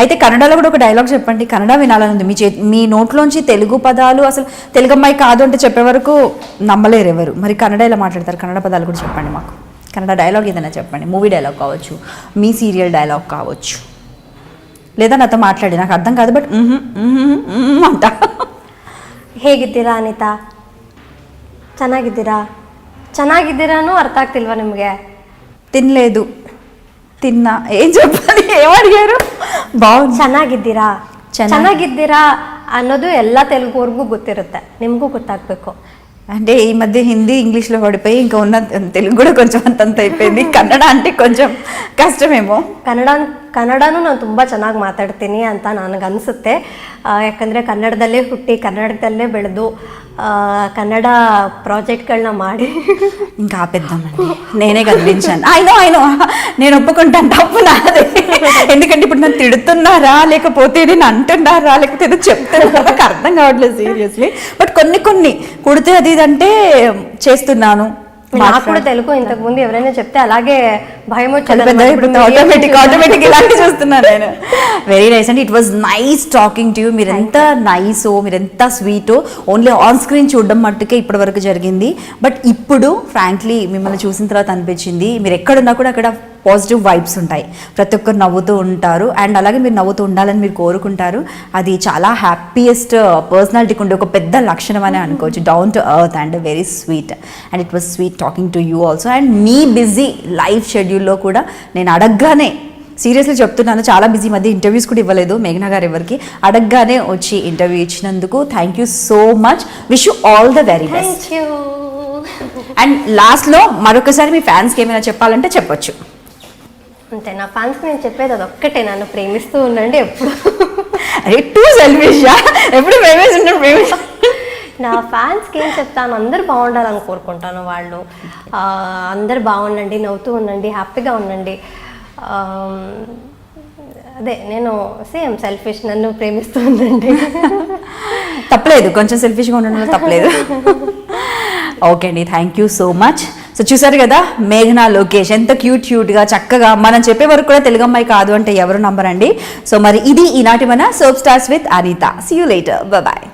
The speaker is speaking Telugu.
అయితే కన్నడలో కూడా ఒక డైలాగ్ చెప్పండి కన్నడ వినాలని ఉంది మీ చే మీ నోట్లోంచి తెలుగు పదాలు అసలు తెలుగు అమ్మాయి కాదు అంటే చెప్పే వరకు నమ్మలేరు ఎవరు మరి కన్నడ ఎలా మాట్లాడతారు కన్నడ పదాలు కూడా చెప్పండి మాకు కన్నడ డైలాగ్ ఏదైనా చెప్పండి మూవీ డైలాగ్ కావచ్చు మీ సీరియల్ డైలాగ్ కావచ్చు లేదా నాతో మాట్లాడి నాకు అర్థం కాదు బట్ అంట ಹೇಗಿದ್ದೀರಾ ಅನಿತಾ ಚೆನ್ನಾಗಿದ್ದೀರಾ ಚೆನ್ನಾಗಿದ್ದೀರಾನು ಅರ್ಥ ಆಗ್ತಿಲ್ವಾ ನಿಮಗೆ తినలేదు తిన్నా ఏం చెప్పాలి ఏం అడిగారు బాగుంది ಚೆನ್ನಾಗಿದ್ದೀರಾ ಚೆನ್ನಾಗಿ- ಚೆನ್ನಾಗಿದ್ದೀರಾ ಅನ್ನೋದು ಎಲ್ಲ ತೆಲುಗುವರೆಗೂ ಗೊತ್ತಿರುತ್ತೆ ನಿಮಗೂ ಗೊತ್ತಾಗಬೇಕು అంటే ఈ మధ్య హిందీ ఇంగ్లీష్లో పడిపోయి ఇంకా ఉన్న తెలుగు కూడా కొంచెం అంతంత అయిపోయింది కన్నడ అంటే కొంచెం కష్టమేమో ಕನ್ನಡ ಕನ್ನಡನೂ ನಾನು ತುಂಬ ಚೆನ್ನಾಗಿ ಮಾತಾಡ್ತೀನಿ ಅಂತ ನನಗನ್ಸುತ್ತೆ ಆ, ಯಾಕಂದರೆ ಕನ್ನಡದಲ್ಲೇ ಹುಟ್ಟಿ ಕನ್ನಡದಲ್ಲೇ ಬೆಳೆದು ಆ, ಕನ್ನಡ ಪ್ರಾಜೆಕ್ಟ್ಗಳನ್ನ ಮಾಡಿ ఇంకా ఆపేద్దామండి నేనే కదిలించాను అయినో అయినో నేను ఒప్పుకుంటాను తప్పు నాది ఎందుకంటే ఇప్పుడు నన్ను తిడుతున్నారా లేకపోతే నేను అంటున్నారా లేకపోతే ఏదో చెప్తున్నారా నాకు అర్థం కావట్లేదు సీరియస్లీ బట్ కొన్ని కొన్ని కుడితే అది ఇది అంటే చేస్తున్నాను నాకు కూడా తెలుగు ఇంతకు ముందు ఎవరైనా చెప్తే అలాగే భయం వచ్చేది ఆటోమేటిక్ ఆటోమేటిక్ ఇలాంటి చూస్తున్నాను నేను very nice and it was nice talking to you మీరు ఎంత నైస్ మీరు ఎంత స్వీట్ ఓన్లీ ఆన్ స్క్రీన్ చూడడం మట్టుకే ఇప్పటి వరకు జరిగింది. బట్ ఇప్పుడు ఫ్రాంక్లీ మిమ్మల్ని చూసిన తర్వాత అనిపించింది. మీరు ఎక్కడున్నా కూడా అక్కడ పాజిటివ్ వైబ్స్ ఉంటాయి. ప్రతి ఒక్కరు నవ్వుతూ ఉంటారు. అండ్ అలాగే మీరు నవ్వుతూ ఉండాలని మీరు కోరుకుంటారు. అది చాలా హ్యాపీయెస్ట్ పర్సనాలిటీకి ఉండే ఒక పెద్ద లక్షణం అని అనుకోవచ్చు. Down to earth and very sweet and it was sweet talking to you also and me busy life షెడ్యూల్లో కూడా నేను అడగగానే సీరియస్లీ చెప్తున్నాను చాలా బిజీ మధ్య ఇంటర్వ్యూస్ కూడా ఇవ్వలేదు మేఘనా గారు ఎవరికి. అడగగానే వచ్చి ఇంటర్వ్యూ ఇచ్చినందుకు thank you so much wish you all the very best and లాస్ట్లో మరొకసారి మీ ఫ్యాన్స్కి ఏమైనా చెప్పాలంటే చెప్పొచ్చు. అంతే. నా ఫ్యాన్స్కి నేను చెప్పేది అదొక్కటే. నన్ను ప్రేమిస్తూ ఉండండి ఎప్పుడు. అరే టూ సెల్ఫిష్ ఎప్పుడు ఉంటాం మేమే నా ఫ్యాన్స్కి ఏం చెప్తాను? అందరు బాగుండాలని కోరుకుంటాను వాళ్ళు. అందరు బాగుండండి నవ్వుతూ ఉండండి హ్యాపీగా ఉండండి. అదే నేను సేమ్ సెల్ఫిష్ నన్ను ప్రేమిస్తూ ఉండండి. తప్పలేదు. కొంచెం సెల్ఫిష్గా ఉండడంలో తప్పలేదు. ఓకే అండి. Thank you so much so చూసారు కదా మేఘనా లోకేష్ ఎంత క్యూట్ క్యూట్గా చక్కగా మనం చెప్పే వరకు కూడా తెలుగు అమ్మాయి కాదు అంటే ఎవరు నమ్మరండి. సో మరి ఇది ఈనాటి మన soap stars with Anitha see you later bye